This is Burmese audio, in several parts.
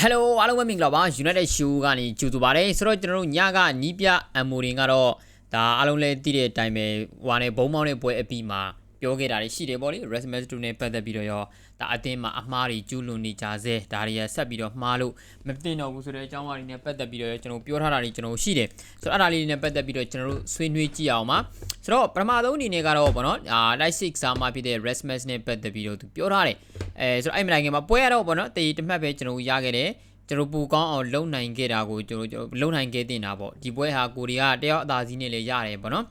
ဟယ်လိုအားလုံးပဲမင်္ဂလာပါ United Show ကနေကြိုဆိုပါရစေဆိုတော့ကျွန်တော်တို့ညကနီးပြအမ်မိုရင်ကတော့ဒါအားလုံးလည်းသိတဲ့အတိုင်းပဲဟိုကနေဘုံမောင်းတဲ့ပွဲအပြီးမှာ ပြောခဲ့တာတွေရှိတယ်ပေါ့လေ Rasmus 2နဲ့ပတ်သက်ပြီးတော့ရောဒါအတင်းမှာအမှားတွေကျူးလွန်နေကြဆဲဒါတွေကဆက်ပြီးတော့မှားလို့မတင်တော့ဘူးဆိုတဲ့အကြောင်းအရာတွေနဲ့ပတ်သက်ပြီးတော့ကျွန်တော်ပြောထားတာတွေကျွန်တော်ရှိတယ်ဆိုတော့အဲ့ဒါလေးတွေနဲ့ပတ်သက်ပြီးတော့ကျွန်တော်တို့ဆွေးနွေးကြည့်အောင်ပါဆိုတော့ပထမဆုံးအနေနဲ့ကတော့ဗောနော်အာ Light 6စာမှာဖြစ်တဲ့ Rasmus နဲ့ပတ်သက်ပြီးတော့သူပြောထားတယ်အဲဆိုတော့အဲ့မတိုင်ခင်မှာပွဲရတော့ဗောနော်တည်တမှတ်ပဲကျွန်တော်ရခဲ့တယ်ကျွန်တော်ပူကောင်းအောင်လုံနိုင်ခဲ့တာကိုကျွန်တော်လုံနိုင်ခဲ့တင်တာပေါ့ဒီပွဲဟာကိုရီးယားတယောက်အသာစီးနဲ့လည်းရတယ်ပေါ့နော်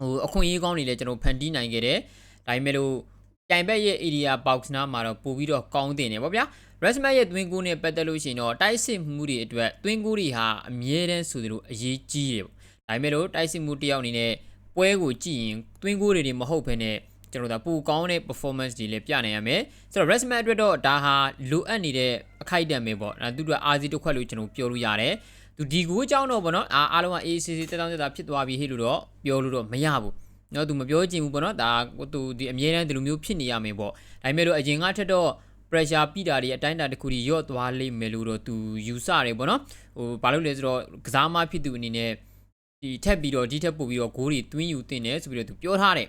ဟိုအခွင့်အရေးကောင်းတွေလည်းကျွန်တော်ဖန်တီးနိုင်ခဲ့တယ် ဒါပေမဲ့လို့ပြိုင်ဘက်ရဲ့ area box နားမှာတော့ပို့ပြီးတော့ကောင်းတင်တယ်ပေါ့ဗျာ Resmat ရဲ့ twin goal နဲ့ပတ်သက်လို့ရှိရင်တော့တိုက်စစ်မှုတွေအတွက် twin goal တွေဟာအမြဲတမ်းဆိုသလိုအရေးကြီးတယ်ပေါ့ဒါပေမဲ့လို့တိုက်စစ်မှုတစ်ယောက်အနေနဲ့ပွဲကိုကြည့်ရင် twin goal တွေတွေမဟုတ်ဘဲနဲ့ကျွန်တော်တို့ပူကောင်းတဲ့ performance တွေလည်းပြနိုင်ရမယ်ဆိုတော့ Resmat အတွက်တော့ဒါဟာလိုအပ်နေတဲ့အခိုက်အတန့်ပဲပေါ့ဒါသူတို့အာဇီတစ်ခွက်လို့ကျွန်တော်ပြောလို့ရတယ်သူဒီကိုအကြောင်းတော့ပေါ့နော်အားအားလုံးက ACC တက်တောင်းတက်တာဖြစ်သွားပြီဟဲ့လို့တော့ပြောလို့တော့မရဘူး နော်သူမပြောချင်ဘူးပေါ့နော်ဒါသူဒီအမြဲတမ်းဒီလိုမျိုးဖြစ်နေရမယ်ပေါ့ဒါပေမဲ့လို့အရင်ကထက်တော့ pressure ပြတာတွေအတိုင်းအတာတစ်ခုကြီးရော့သွားလိမ့်မယ်လို့တော့သူယူဆတယ်ပေါ့နော်ဟိုဘာလို့လဲဆိုတော့ကစားမဖြစ်သူအနေနဲ့ဒီထက်ပြီးတော့ဒီထက်ပို့ပြီးတော့ဂိုးတွေတွင်းယူတင်တယ်ဆိုပြီးတော့သူပြောထားတယ်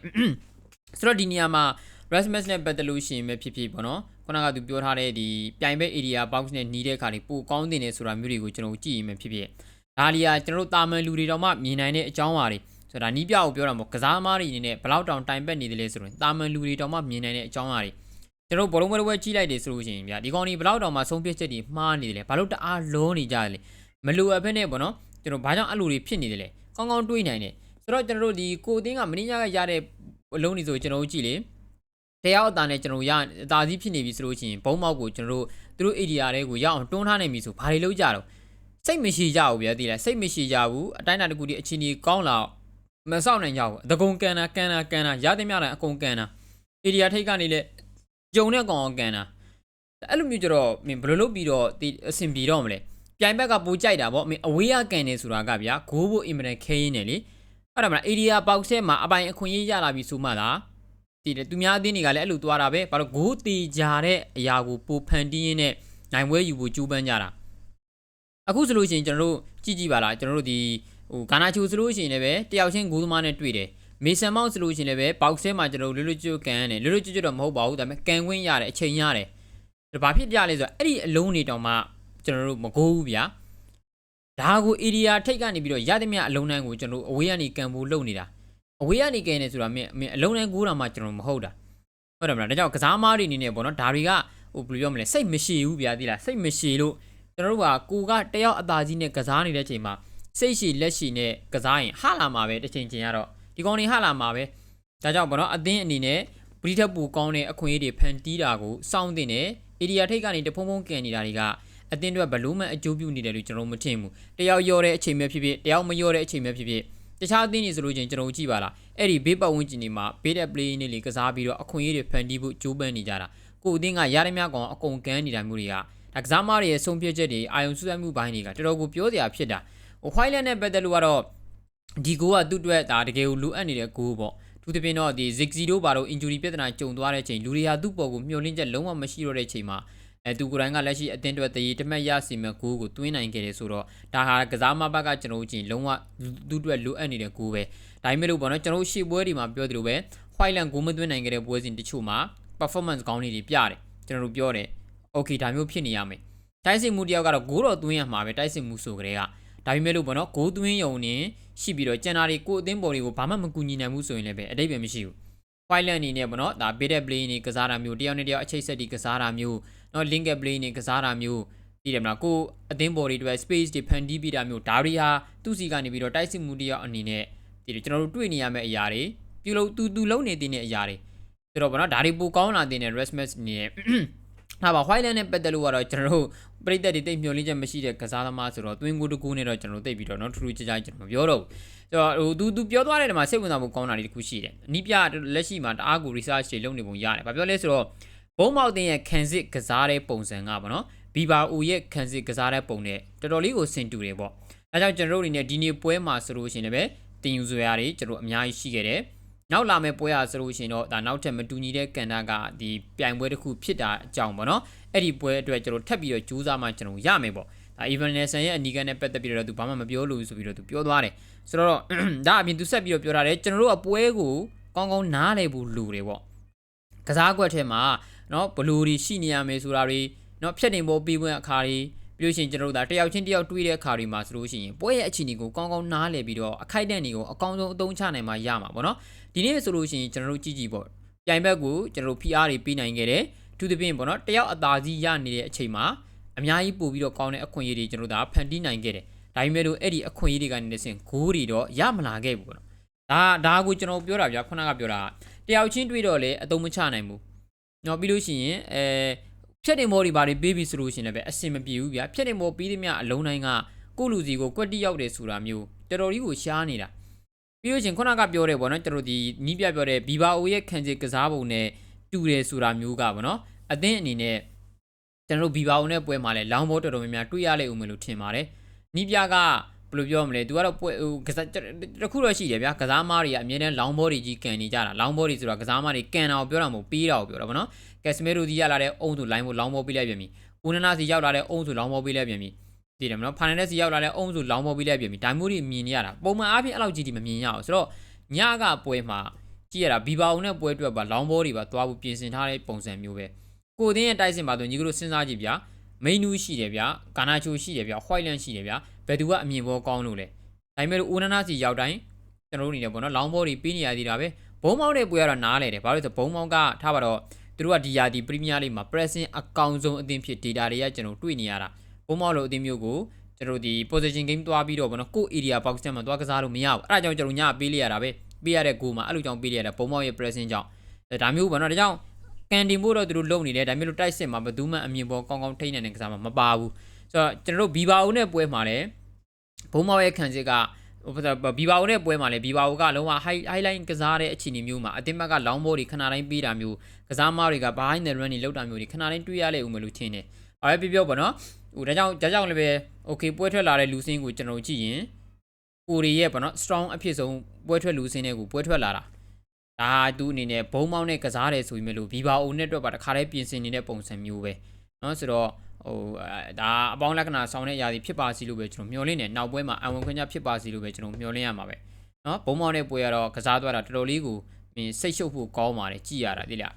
ဆိုတော့ဒီနေရာမှာ Rasmus နဲ့ပတ်သက်လို့ရှိရင်ပဲဖြစ်ဖြစ်ပေါ့နော်ခုနကသူပြောထားတဲ့ဒီပြိုင်ဘက် area box နဲ့หนีတဲ့ခါတွေပိုကောင်းတင်တယ်ဆိုတာမျိုးတွေကိုကျွန်တော်ကြည့်ရင်ပဲဖြစ်ဖြစ်ဒါလီယာကျွန်တော်တို့တာမန်လူတွေတောင်မှမြင်နိုင်တဲ့အကြောင်းအရာတွေ ဆိုတာနီးပြကိုပြောတာမို့ကစားသမားတွေအနေနဲ့ဘလောက်တောင်တိုင်ပတ်နေတယ်လဲဆိုရင်တာမန်လူတွေတောင်မှမြင်နိုင်တဲ့အကြောင်းအရာတွေကျွန်တော်ဘောလုံးပွဲတစ်ပွဲကြည့်လိုက်တယ်ဆိုလို့ရှိရင်ဗျာဒီကောင်ကြီးဘလောက်တောင်မှဆုံးဖြတ်ချက်တွေမှားနေတယ်လဲဘာလို့တအားလုံးနေကြတယ်လဲမလိုအပ်ဘဲနဲ့ပေါ့နော်ကျွန်တော်ဘာကြောင့်အဲ့လိုတွေဖြစ်နေတယ်လဲကောင်းကောင်းတွေးနိုင်တယ်ဆိုတော့ကျွန်တော်တို့ဒီကိုအသင်းကမင်းညာကရတဲ့အလုံးတွေဆိုကျွန်တော်တို့ကြည့်လေတရားအတာနဲ့ကျွန်တော်ရအတာစီးဖြစ်နေပြီဆိုလို့ရှိရင်ဘုံမောက်ကိုကျွန်တော်တို့သူတို့ area တွေကိုရအောင်တွန်းထားနိုင်ပြီဆိုဘာတွေလုပ်ကြတော့စိတ်မရှိကြဘူးဗျာသိလားစိတ်မရှိကြဘူးအတိုင်းအတာတစ်ခုဒီအချင်းကြီးကောင်းလာ မဆောက်နိုင်ကြဘူးအတကုံကန်တာကန်တာကန်တာရသည်များတိုင်းအကုန်ကန်တာ area ထိတ်ကနေလေဂျုံနဲ့ကောင်အောင်ကန်တာအဲ့လိုမျိုးကြတော့မင်းဘယ်လိုလုပ်ပြီးတော့ဒီအဆင်ပြေတော့မလဲပြိုင်ဘက်ကပိုကြိုက်တာဗောမင်းအဝေးရကန်နေဆိုတာကဗျာဂိုးဖို့အင်မတန်ခဲရင်းနေလေအဲ့ဒါမှ area box ထဲမှာအပိုင်အခွင့်အရေးရလာပြီဆိုမှလားတည်တယ်သူများအသင်းတွေကလည်းအဲ့လိုသွားတာပဲဘာလို့ဂိုးတီကြတဲ့အရာကိုပိုဖန်တီးရင်းနဲ့နိုင်ပွဲယူဖို့ကြိုးပမ်းကြတာအခုဆိုလို့ရှိရင်ကျွန်တော်တို့ကြည့်ကြည့်ပါလားကျွန်တော်တို့ဒီ ဟိုဂါနာချိုဆိုလို့ရှိရင်လည်းပဲတယောက်ချင်းဂိုးသမားနဲ့တွေ့တယ်မေဆန်မောက်ဆိုလို့ရှိရင်လည်းပဲဘောက်ဆဲမှာကျွန်တော်တို့လွတ်လွတ်ကျွတ်ကန်ရတယ်လွတ်လွတ်ကျွတ်ကျွတ်တော့မဟုတ်ပါဘူးဒါပေမဲ့ကန်ခွင့်ရတယ်အချိန်ရတယ်ဒါဘာဖြစ်ကြလဲဆိုတော့အဲ့ဒီအလုံးတွေတောင်မှကျွန်တော်တို့မကိုးဘူးဗျာဒါကို area ထိတ်ကနေပြီးတော့ရသည်မြအလုံးတန်းကိုကျွန်တော်တို့အဝေးကနေကန်ဖို့လုပ်နေတာအဝေးကနေကန်နေဆိုတာမင်းမင်းအလုံးတန်းကိုးတာမှကျွန်တော်မဟုတ်တာဟုတ်တယ်မလားဒါကြောင့်ကစားမားတွေအနေနဲ့ပေါ့နော်ဒါတွေကဟိုဘယ်လိုပြောမလဲစိတ်မရှိဘူးဗျာသိလားစိတ်မရှိလို့ကျွန်တော်တို့ကကိုကတယောက်အသာကြီးနဲ့ကစားနေတဲ့အချိန်မှာ စိတ်ရှိလက်ရှိနဲ့ကစားရင်ဟာလာမှာပဲတစ်ချိန်ချင်းကတော့ဒီကောင်တွေဟာလာမှာပဲဒါကြောင့်ပေါ့နော်အသင်းအနေနဲ့ပရိသတ်ပူကောင်းတဲ့အခွင့်အရေးတွေဖန်တီးတာကိုစောင့်တင်တယ်ဧရိယာထိတ်ကနေတဖုံဖုံကန်နေတာတွေကအသင်းအတွက်ဘလို့မှအကျိုးပြုနေတယ်လို့ကျွန်တော်မထင်ဘူးတယောက်ရောတဲ့အချိန်ပဲဖြစ်ဖြစ်တယောက်မရောတဲ့အချိန်ပဲဖြစ်ဖြစ်တခြားအသင်းတွေဆိုလို့ချင်းကျွန်တော်ကြည့်ပါလားအဲ့ဒီဘေးပတ်ဝန်းကျင်တွေမှာဘေးတဲ့ play နေလေကစားပြီးတော့အခွင့်အရေးတွေဖန်တီးဖို့ကြိုးပမ်းနေကြတာကိုအသင်းကရရမြကောင်အကုန်ကန်းနေတာမျိုးတွေကဒါကစားမတွေရဲ့ဆုံးဖြတ်ချက်တွေအာယုံစူးစိုက်မှုပိုင်းတွေကတော်တော်ကိုပြောစရာဖြစ်တာ ဟို Highland နဲ့ပတ်သက်လို့ကတော့ဒီကိုကသူ့အတွက်ဒါတကယ်ကိုလိုအပ်နေတဲ့ကိုပေါ့သူတပင်းတော့ဒီ Ziggy တို့ဘာလို့ injury ပြဿနာကြုံသွားတဲ့ချိန်လူတွေဟာသူ့ပေါ်ကိုမျှော်လင့်ချက်လုံးဝမရှိတော့တဲ့ချိန်မှာအဲသူကိုယ်တိုင်ကလက်ရှိအတင်းတွေတရေတမက်ရစီမဲ့ကိုကိုတွင်းနိုင်ခဲ့တယ်ဆိုတော့ဒါဟာကစားမဘက်ကကျွန်တော်ချင်းလုံးဝသူ့အတွက်လိုအပ်နေတဲ့ကိုပဲဒါပေမဲ့လို့ပေါ့နော်ကျွန်တော်ရှေ့ပွဲတွေမှာပြောသလိုပဲ Highland ကိုမသွင်းနိုင်ခဲ့တဲ့ပွဲစဉ်တချို့မှာ performance ကောင်းနေတွေပြတယ်ကျွန်တော်တို့ပြောတယ် okay ဒါမျိုးဖြစ်နေရမယ်တိုက်စစ်မှုတယောက်ကတော့ဂိုးတော်သွင်းရမှာပဲတိုက်စစ်မှုဆိုကြတဲ့က ဒါပေမဲ့လို့ပေါ့နော်ဂိုးသွင်းယုံနေရှိပြီးတော့ကျန်တာတွေကိုအသင်းပေါ်တွေကိုဘာမှမကူညီနိုင်ဘူးဆိုရင်လည်းပဲအတိတ်ပဲမရှိဘူး Highland အနေနဲ့ပေါ့နော်ဒါ beta play နေကစားတာမျိုးတယောက်နဲ့တယောက်အချိတ်ဆက်တီကစားတာမျိုးနော် link play နေကစားတာမျိုးဒီတယ်မလားကိုအသင်းပေါ်တွေအတွက် space တွေဖန်တီးပြီးတာမျိုးဒါတွေဟာသူ့စီကနေပြီးတော့တိုက်စစ်မှုတယောက်အနေနဲ့ဒီကျွန်တော်တို့တွေ့နေရမယ့်အရာတွေပြုလုပ်သူသူလုံးနေတဲ့အရာတွေဆိုတော့ဗောနော်ဒါတွေပိုကောင်းလာတဲ့ Rasmus အနေနဲ့ ဟာပါ Highland နဲ့ပတ်သက်လို့ကတော့ကျွန်တော်တို့ပရိသတ်တွေတိတ်မျှော်လင့်ချက်မရှိတဲ့ကစားသမားဆိုတော့တွင်းကိုတကူနဲ့တော့ကျွန်တော်တို့တိတ်ပြီးတော့เนาะထူးထူးခြားခြားကျွန်တော်မပြောတော့ဘူးဆိုတော့ဟို तू तू ပြောသွားတဲ့နေရာမှာစိတ်ဝင်စားဖို့ကောင်းတာတွေတခုရှိတယ်နီးပြလက်ရှိမှာတအားကို research တွေလုပ်နေပုံရတယ်ဘာပြောလဲဆိုတော့ဘုံမောက်တင်ရဲ့ခံစစ်ကစားတဲ့ပုံစံကပေါ့နော်ဘီဘာအိုရဲ့ခံစစ်ကစားတဲ့ပုံနဲ့တော်တော်လေးကိုဆင်တူတယ်ပေါ့ဒါကြောင့်ကျွန်တော်တို့အနေနဲ့ဒီနေ့ပွဲမှာဆိုလို့ရှိရင်လည်းတင်ယူဆွေရာတွေကျွန်တော်အများကြီးရှိခဲ့တယ် နောက်လာမယ့်ပွဲဟာဆိုလို့ရှိရင်တော့ဒါနောက်ထပ်မတူညီတဲ့ကန်တာကဒီပြိုင်ပွဲတစ်ခုဖြစ်တာအကြောင်းပေါ့နော်အဲ့ဒီပွဲအတွက်ကျွန်တော်ထပ်ပြီးတော့ကြိုးစားမှကျွန်တော်ရမယ်ပေါ့ဒါ Evan Nelson ရဲ့အနီကန်နဲ့ပတ်သက်ပြီးတော့သူဘာမှမပြောလို့ဆိုပြီးတော့သူပြောသွားတယ်ဆိုတော့ ဒါအပြင်သူဆက်ပြီးတော့ပြောထားတယ်ကျွန်တော်တို့အပွဲကိုကောင်းကောင်းနားလည်ဖို့လိုတယ်ပေါ့ကစားကွက်ထဲမှာเนาะဘလူတွေရှိနေရမယ်ဆိုတာတွေเนาะဖြတ်တင်ပေါ်ပြီးဝင်အခါတွေပြီးလို့ရှိရင်ကျွန်တော်တို့ဒါတယောက်ချင်းတယောက်တွေးတဲ့အခါတွေမှာဆိုလို့ရှိရင်ပွဲရဲ့အခြေအနေကိုကောင်းကောင်းနားလည်ပြီးတော့အခိုက်အတန့်တွေကိုအကောင်းဆုံးအသုံးချနိုင်မှရမှာပေါ့နော် ဒီနေ့ဆိုလို့ရှိရင်ကျွန်တော်တို့ကြည့်ကြည့်ပေါ့ပြိုင်ဘက်ကိုကျွန်တော်တို့ဖိအားတွေပေးနိုင်ခဲ့တယ်သူသဖြင့်ပေါ့နော်တယောက်အသာကြီးရနေတဲ့အချိန်မှာအများကြီးပို့ပြီးတော့ကောင်းတဲ့အခွင့်အရေးတွေကျွန်တော်တို့ဒါဖန်တီးနိုင်ခဲ့တယ်ဒါပေမဲ့လို့အဲ့ဒီအခွင့်အရေးတွေကနေဆင်ဂိုးတွေတော့ရမလာခဲ့ဘူးပေါ့နော်ဒါဒါကိုကျွန်တော်ပြောတာဗျာခုနကပြောတာတယောက်ချင်းတွေ့တော့လေအတုံးမချနိုင်ဘူးနော်ပြီးလို့ရှိရင်အဲဖြတ်တင်မော်တွေဘာတွေပေးပြီးဆိုလို့ရှိရင်လည်းပဲအဆင်မပြေဘူးဗျာဖြတ်တင်မော်ပြီးသည်မအလုံးတိုင်းကကိုလူစီကိုကွက်တိရောက်တယ်ဆိုတာမျိုးတော်တော်ကြီးကိုရှားနေတာ ပြီးလို့ရှိရင်ခုနကပြောတယ်ပေါ့နော်ကျွန်တော်ဒီနီးပြပြောတဲ့ဘီဘာအိုရဲ့ခံစစ်ကစားပုံနဲ့တူတယ်ဆိုတာမျိုးကပေါ့နော်အသင်းအနေနဲ့ကျွန်တော်တို့ဘီဘာအိုနဲ့ပွဲမှာလဲလောင်းဘောတော်တော်များများတွေ့ရလိမ့်ဦးမယ်လို့ထင်ပါတယ်နီးပြကဘယ်လိုပြောမလဲသူကတော့ပွဲဟိုကစားတခုတော့ရှိတယ်ဗျာကစားမားတွေကအမြဲတမ်းလောင်းဘောတွေကြီးကန်နေကြတာလောင်းဘောတွေဆိုတာကစားမားတွေကန်တာကိုပြောတာမဟုတ်ပေးတာကိုပြောတာပေါ့နော်ကက်စမီရိုဒီရလာတဲ့အုံးဆိုလိုင်းဘောလောင်းဘောပေးလိုက်ပြန်ပြီဦးနနာစီရောက်လာတဲ့အုံးဆိုလောင်းဘောပေးလိုက်ပြန်ပြီ သိတယ်မနော်ဖာနယ်စီရောက်လာတဲ့အုံးဆိုလောင်းဘောပေးလိုက်ပြန်ပြီဒါမျိုးတွေမြင်နေရတာပုံမှန်အားဖြင့်အဲ့လောက်ကြီးဒီမမြင်ရအောင်ဆိုတော့ညကပွဲမှာကြည့်ရတာဘီဘာုံနဲ့ပွဲအတွက်ပါလောင်းဘောတွေပါသွားဖို့ပြင်ဆင်ထားတဲ့ပုံစံမျိုးပဲကိုသင်းရဲ့တိုက်စင်ပါဆိုညီကတို့စဉ်းစားကြည့်ဗျာမိနူးရှိတယ်ဗျာကာနာချိုရှိတယ်ဗျာဟွိုက်လန်ရှိတယ်ဗျာဘယ်သူကအမြင်ဘောကောင်းလို့လဲဒါပေမဲ့ဦးနနာစီရောက်တိုင်းကျွန်တော်တို့အနေနဲ့ပေါ့နော်လောင်းဘောတွေပြီးနေရသေးတာပဲဘုံမောင်းတဲ့ပွဲကတော့နားလေတယ်ဘာလို့လဲဆိုဘုံမောင်းကထားပါတော့သူတို့ကဒီယာဒီပရီးမီးယားလိမှာ pressing အကောင်ဆုံးအသင်းဖြစ် data တွေကကျွန်တော်တွေ့နေရတာ ဘုံမောင်းလိုအသင်းမျိုးကိုကျွန်တော်ဒီ position game သွားပြီးတော့ဘောနော်ကို area box ထဲမှာသွားကစားလို့မရဘူးအဲ့ဒါကြောင့်ကျွန်တော်ညပေးလိုက်ရတာပဲပေးရတဲ့ goal မှာအဲ့လိုကြောင့်ပေးလိုက်ရတာဘုံမောင်းရဲ့ pressing ကြောင့်ဒါမျိုးဘောနော်ဒါကြောင့်ကန်တင်ဖို့တော့သူတို့လုပ်နေတယ်ဒါမျိုးလို့တိုက်စစ်မှာဘယ်သူမှအမြင်ပေါ်ကောင်းကောင်းထိနေတဲ့ကစားမှာမပါဘူးဆိုတော့ကျွန်တော်တို့ဘီဘာအိုနဲ့ပွဲမှာလည်းဘုံမောင်းရဲ့ခံစစ်ကဟိုဘီဘာအိုနဲ့ပွဲမှာလည်းဘီဘာအိုကလုံးဝ high highline ကစားတဲ့အခြေအနေမျိုးမှာအတင်းမက်ကလောင်းဘောတွေခဏတိုင်းပေးတာမျိုးကစားမားတွေက behind the run တွေလောက်တာမျိုးတွေခဏတိုင်းတွေးရလေဦးမလို့ထင်တယ်။ဘာပဲပြောပြောပေါ့နော်။ ဟိုဒါကြောင့်ဒါကြောင့်လည်းပဲ okay ပွဲထွက်လာတဲ့လူစင်းကိုကျွန်တော်ကြည့်ရင်ကိုရီရဲ့ပေါ့နော် strong အဖြစ်ဆုံးပွဲထွက်လူစင်းတွေကိုပွဲထွက်လာတာ။ဒါသူအနေနဲ့ဘုံမောင်းနဲ့ကစားတယ်ဆိုပြီးမဲ့လို့ဘီဘာအိုနဲ့အတွက်ပါတခါတည်းပြင်ဆင်နေတဲ့ပုံစံမျိုးပဲ။နော်ဆိုတော့ဟိုဒါအပေါင်းလက္ခဏာဆောင်တဲ့အရာတွေဖြစ်ပါစီလို့ပဲကျွန်တော်မျှော်လင့်နေနောက်ပွဲမှာအဝင်ခွင့်ကြဖြစ်ပါစီလို့ပဲကျွန်တော်မျှော်လင့်ရမှာပဲနော်ဘုံမောင်းတဲ့ပွဲကတော့ကစားသွားတာတော်တော်လေးကိုစိတ်ရှုပ်ဖို့ကောင်းပါတယ်ကြည်ရတာတိလား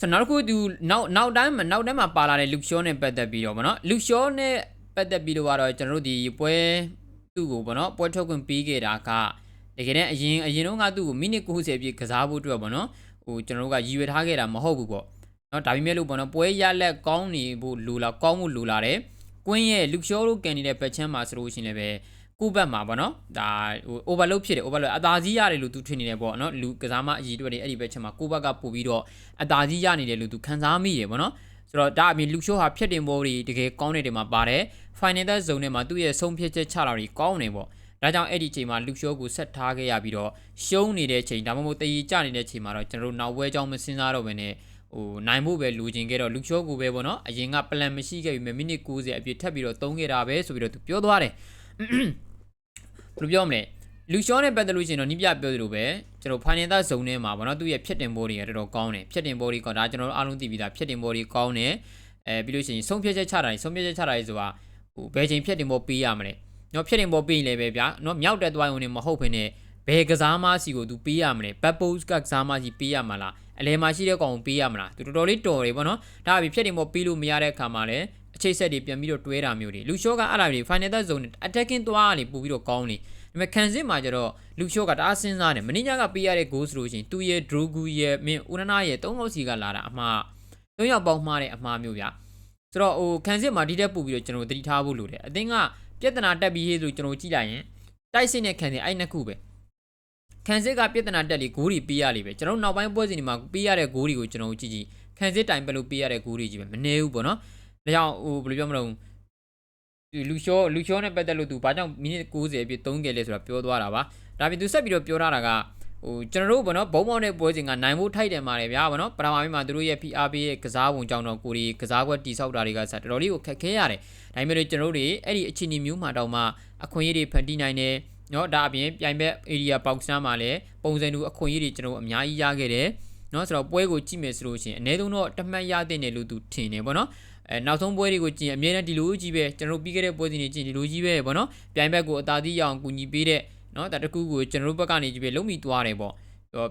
ဆိုတော့နောက်တစ်ခုသူနောက်နောက်တိုင်းမှာနောက်တိုင်းမှာပါလာတဲ့လူရှောနဲ့ပတ်သက်ပြီးတော့ဗောနော်လူရှောနဲ့ပတ်သက်ပြီးတော့ကတော့ကျွန်တော်တို့ဒီပွဲသူ့ကိုဗောနော်ပွဲထုတ်ခွင့်ပေးခဲ့တာကတကယ်တမ်းအရင်အရင်တော့ကသူ့ကိုမိနစ်90ပြည့်ကစားဖို့အတွက်ဗောနော်ဟိုကျွန်တော်တို့ကရည်ရွယ်ထားခဲ့တာမဟုတ်ဘူးပေါ့နော်ဒါပေမဲ့လို့ပေါ့နော်ပွဲရလက်ကောင်းနေဖို့လိုလာကောင်းမှုလိုလာတယ်ကွင်းရဲ့လူရှောတို့ကန်နေတဲ့ဘက်ချမ်းမှာဆိုလို့ရှိရင်လည်းပဲ ကိုဘက်မှာပေါ့နော်ဒါဟို overload ဖြစ်တယ် overload အသာစီးရတယ်လို့သူထင်နေတယ်ပေါ့နော်လူကစားမအကြီးတွေအဲ့ဒီဘက်ချမ်းမှာကိုဘက်ကပို့ပြီးတော့အသာစီးရနေတယ်လို့သူခံစားမိရပေါ့နော်ဆိုတော့ဒါအပြင်လူရှိုးဟာဖြတ်တင်ပေါ်တွေတကယ်ကောင်းတဲ့တင်မှာပါတယ် final zone ထဲမှာသူ့ရဲ့ဆုံးဖြတ်ချက်ချတာတွေကောင်းနေပေါ့ဒါကြောင့်အဲ့ဒီချိန်မှာလူရှိုးကိုဆက်ထားခဲ့ရပြီးတော့ရှုံးနေတဲ့ချိန်ဒါမှမဟုတ်တည်ကြနေတဲ့ချိန်မှာတော့ကျွန်တော်တို့နောက်ဝဲကြောင်းမစင်းစားတော့ဘဲနဲ့ဟိုနိုင်ဖို့ပဲလူချင်းခဲ့တော့လူချိုးကိုပဲပေါ့နော်အရင်က plan မရှိခဲ့ပြီမိနစ်90အပြည့်ထပ်ပြီးတော့သုံးခဲ့တာပဲဆိုပြီးတော့သူပြောသွားတယ် ဘယ်လိုပြောမလဲလူရှောနဲ့ပတ်သက်လို့ရှိရင်တော့နိပြပြောသလိုပဲကျွန်တော်ဖိုင်နယ်သားဇုံထဲမှာပေါ့နော်သူ့ရဲ့ဖြစ်တင်ဘောတွေကတော်တော်ကောင်းတယ်ဖြစ်တင်ဘောတွေကဒါကျွန်တော်တို့အားလုံးသိပြီးသားဖြစ်တင်ဘောတွေကောင်းတယ်အဲပြီးလို့ရှိရင်ဆုံးဖြတ်ချက်ချတာဆုံးဖြတ်ချက်ချတာဆိုတာဟိုဘယ်ချိန်ဖြစ်တင်ဘောပေးရမလဲနော်ဖြစ်တင်ဘောပေးရင်လည်းပဲဗျာနော်မြောက်တက်သွားရုံနဲ့မဟုတ်ဘဲနဲ့ဘယ်ကစားမစီကိုသူပေးရမလဲ purpose ကကစားမစီပေးရမလားအလဲမှာရှိတဲ့ကောင်ကိုပေးရမလားသူတော်တော်လေးတော်တယ်ပေါ့နော်ဒါအပြင်ဖြစ်တင်ပေါ်ပေးလို့မရတဲ့အခါမှာလည်း အခြေဆက်တွေပြန်ပြီးတော့တွဲတာမျိုးတွေလူရှိုးကအဲ့ဒါတွေ final third zone attacking သွားကနေပို့ပြီးတော့ကောင်းနေဒါပေမဲ့ခံစစ်မှာကျတော့လူရှိုးကတအားစဉ်းစားတယ်မင်းညာကပေးရတဲ့ goal ဆိုလို့ရှိရင်သူရဲ့ drogu ရဲ့မင်းဦးနနာရဲ့၃ယောက်စီကလာတာအမှား၃ယောက်ပေါင်းမှားတဲ့အမှားမျိုးဗျာဆိုတော့ဟိုခံစစ်မှာဒီတက်ပို့ပြီးတော့ကျွန်တော်သတိထားဖို့လိုတယ်အသင်းကပြဿနာတက်ပြီးဟေးဆိုကျွန်တော်ကြည့်လိုက်ရင်တိုက်စစ်နဲ့ခံစစ်အဲ့နှစ်ခုပဲခန်းစစ်ကပြဿနာတက်လေဂိုးတွေပေးရလိပဲကျွန်တော်နောက်ပိုင်းပွဲစဉ်တွေမှာပေးရတဲ့ဂိုးတွေကိုကျွန်တော်ကြည့်ကြည့်ခန်းစစ်တိုင်ပဲလို့ပေးရတဲ့ဂိုးတွေကြီးပဲမနေဘူးပေါ့နော် ။ဒါကြောင့်ဟိုဘယ်လိုပြောမလို့လူလျှောလူလျှောနဲ့ပတ်သက်လို့သူဘာကြောင့်မိနစ်90အပြည့်3ကယ်လဲဆိုတာပြောသွားတာပါ။ဒါပြင်သူဆက်ပြီးတော့ပြောထားတာကဟိုကျွန်တော်တို့ဘောနော်ဘုံမောင်းတဲ့ပွဲစဉ်ကနိုင်ဖို့ထိုက်တယ်မှာလေဗျာဘောနော်ပထမပိုင်းမှာသူတို့ရဲ့ PR ပေးရဲ့ကစားပုံကြောင့်တော့ကိုရီကစားကွက်တိဆောက်တာတွေကဆက်တော်တော်လေးကိုခက်ခဲရတယ်။ဒါပေမဲ့ကျွန်တော်တို့တွေအဲ့ဒီအခြေအနေမျိုးမှာတောင်မှအခွင့်အရေးတွေဖန်တီးနိုင်တယ်။နော်ဒါအပြင်ပြိုင်ဘက် area box မှာလည်းပုံစံတူအခွင့်အရေးတွေကျွန်တော်အများကြီးရခဲ့တယ်။နော်ဆိုတော့ပွဲကိုကြည့်မယ်ဆိုလို့ရှိရင်အနည်းဆုံးတော့တမတ်ရတဲ့နယ်လို့သူထင်တယ်ပေါ့နော် အဲနောက်ဆုံးပွဲတွေကိုကြည့်အမြဲတမ်းဒီလိုကြီးပဲကျွန်တော်တို့ပြီးခဲ့တဲ့ပွဲစဉ်တွေကြည့်ဒီလိုကြီးပဲပေါ့နော်ပြိုင်ဘက်ကိုအသာသီးရအောင်ကူညီပေးတဲ့နော်ဒါတကူကိုကျွန်တော်တို့ဘက်ကနေကြည့်ပဲလုံးမိသွားတယ်ပေါ့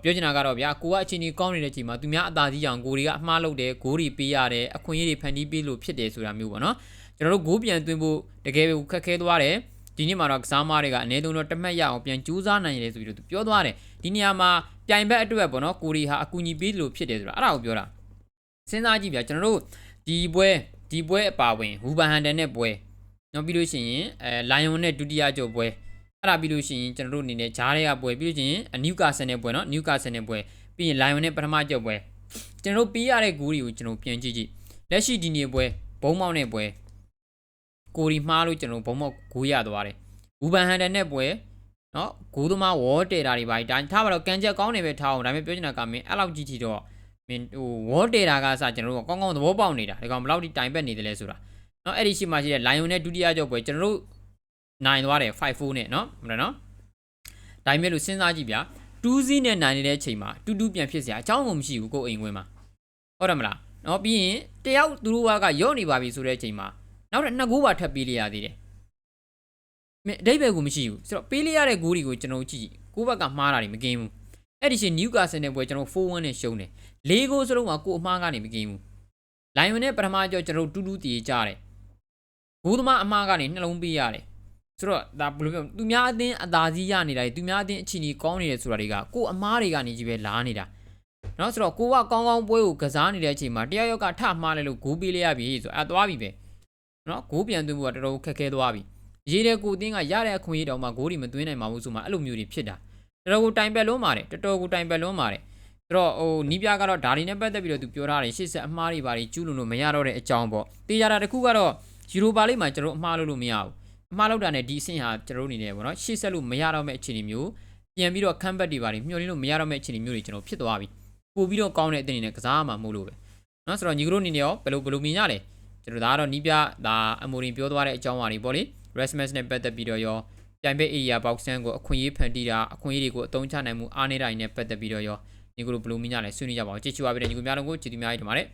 ပြောချင်တာကတော့ဗျာကိုကအချိန်ကြီးကောင်းနေတဲ့ချိန်မှာသူများအသာကြီးအောင်ကိုတွေကအမှားလုပ်တယ်ဂိုးတွေပေးရတယ်အခွင့်အရေးတွေဖန်တီးပေးလို့ဖြစ်တယ်ဆိုတာမျိုးပေါ့နော်ကျွန်တော်တို့ဂိုးပြန်သွင်းဖို့တကယ်ကိုခက်ခဲသွားတယ်ဒီနေ့မှာတော့ကစားမားတွေကအနည်းဆုံးတော့တမက်ရအောင်ပြန်ကြိုးစားနိုင်ရတယ်ဆိုပြီးတော့သူပြောသွားတယ်ဒီနေရာမှာပြိုင်ဘက်အတွက်ပေါ့နော်ကိုရီဟာအကူအညီပေးလို့ဖြစ်တယ်ဆိုတာအဲ့ဒါကိုပြောတာစဉ်းစားကြည့်ဗျာကျွန်တော်တို့ ဒီပွဲဒီပွဲအပါဝင်ဝူဘာဟန်တန်နဲ့ပွဲနောက်ပြီးလို့ရှိရင်အဲလိုင်ယွန်နဲ့ဒုတိယကြော်ပွဲအဲ့ဒါပြီးလို့ရှိရင်ကျွန်တော်တို့အနေနဲ့ဂျားတွေကပွဲပြီးလို့ရှိရင်နျူကာဆယ်နဲ့ပွဲနော်နျူကာဆယ်နဲ့ပွဲပြီးရင်လိုင်ယွန်နဲ့ပထမကြော်ပွဲကျွန်တော်တို့ပြီးရတဲ့ဂိုးတွေကိုကျွန်တော်ပြန်ကြည့်ကြည့်လက်ရှိဒီနေ့ပွဲဘုံမောက်နဲ့ပွဲကိုရီမှားလို့ကျွန်တော်ဘုံမောက်ဂိုးရသွားတယ်ဝူဘန်ဟန်တန်နဲ့ပွဲနော်ဂိုးသမားဝေါ်တေတာတွေပါတိုင်းထားပါတော့ကန်ချက်ကောင်းနေပဲထားအောင်ဒါပေမဲ့ပြောချင်တာကမင်းအဲ့လောက်ကြည့်ကြည့်တော့ မင်းဟိုဝေါ်တေတာကအစကျွန်တော်တို့ကောင်းကောင်းသဘောပေါက်နေတာဒီကောင်ဘယ်လောက်ထိတိုင်ပက်နေတယ်လဲဆိုတာเนาะအဲ့ဒီရှိမှရှိတဲ့လိုင်ယွန်နဲ့ဒုတိယကျော်ပွဲကျွန်တော်တို့နိုင်သွားတယ်5-4နဲ့เนาะမလားเนาะ ဒါပေမဲ့လို့စဉ်းစားကြည့်ဗျာ2စီးနဲ့နိုင်နေတဲ့အချိန်မှာတူတူပြန်ဖြစ်စရာအကြောင်းမှမရှိဘူးကိုယ်အိမ်ခွင်းမှာဟုတ်တယ်မလားနော်ပြီးရင်တယောက်သူတို့ကရော့နေပါပြီဆိုတဲ့အချိန်မှာနောက်ထပ်နှစ်ဂိုးပါထပ်ပေးလိုက်ရသေးတယ်မင်းအဓိပ္ပာယ်ကိုမရှိဘူးဆိုတော့ပေးလိုက်ရတဲ့ဂိုးတွေကိုကျွန်တော်ကြည့်ကိုယ့်ဘက်ကမှားတာတွေမကင်းဘူး အဲ့ဒီရှင်နျူကာဆယ်နဲ့ပွဲကျွန်တော်4-1နဲ့ရှုံးတယ်၄ဂိုးစလုံးကကိုယ်အမှားကနေမကင်းဘူးလိုင်ယွန်နဲ့ပထမကြောကျွန်တော်တူတူတည်ကြတယ်ဂိုးသမားအမှားကနေနှလုံးပေးရတယ် ဆိုတော့ဒါဘယ်လိုပြောသူများအသင်းအသာစီးရနေတာတွေသူများအသင်းအချီနီကောင်းနေတယ်ဆိုတာတွေကကိုယ်အမားတွေကနေကြီးပဲလာနေတာเนาะဆိုတော့ကိုကကောင်းကောင်းပွဲကိုကစားနေတဲ့အချိန်မှာတယောက်ယောက်ကထမှားလဲလို့ဂိုးပေးလိုက်ရပြီဆိုတော့အသွားပြီပဲเนาะဂိုးပြန်သွင်းဖို့ကတော်တော်ခက်ခဲသွားပြီရေးတဲ့ကိုအသင်းကရတဲ့အခွင့်အရေးတောင်မှဂိုးတွေမသွင်းနိုင်ပါဘူးဆိုမှအဲ့လိုမျိုးတွေဖြစ်တာ တော်တော်ကိုတိုင်ပက်လုံးပါတယ်တော်တော်ကိုတိုင်ပက်လုံးပါတယ်ဆိုတော့ဟိုနီးပြကတော့ဒါတွေနဲ့ပတ်သက်ပြီးတော့သူပြောထားတယ်ရှေ့ဆက်အမှားတွေပါတွေကျူးလွန်လို့မရတော့တဲ့အကြောင်းပေါ့တေးကြတာတစ်ခုကတော့ယူရိုပါလိမ့်မှာကျွန်တော်အမှားလို့လို့မရဘူးအမှားလောက်တာနဲ့ဒီအဆင့်ဟာကျွန်တော်တို့အနေနဲ့ပေါ့နော်ရှေ့ဆက်လို့မရတော့မယ့်အခြေအနေမျိုးပြန်ပြီးတော့ခမ်းဘက်တွေပါတယ်မျှော်လင့်လို့မရတော့မယ့်အခြေအနေမျိုးတွေကျွန်တော်ဖြစ်သွားပြီပို့ပြီးတော့ကောင်းတဲ့အသင်းတွေနဲ့ကစားမှာမဟုတ်လို့ပဲနော်ဆိုတော့ညီကတို့အနေနဲ့ရောဘယ်လိုဘယ်လိုမြင်ရလဲကျွန်တော်ဒါကတော့နီးပြဒါအမိုရင်ပြောသွားတဲ့အကြောင်းအရာတွေပေါ့လေ Rasmus နဲ့ပတ်သက်ပြီးတော့ရော ပြိုင်ဘက် area box ဆန်ကိုအခွင့်အရေးဖန်တီးတာအခွင့်အရေးတွေကိုအသုံးချနိုင်မှုအားနည်းတာတွေနဲ့ပတ်သက်ပြီးတော့ရောညီကတို့ဘယ်လိုမြင်ရလဲဆွေးနွေးကြပါဦးကြည့်ချူပါပြီညီကများလုံးကိုကြည့်သူများကြီးတင်ပါတယ်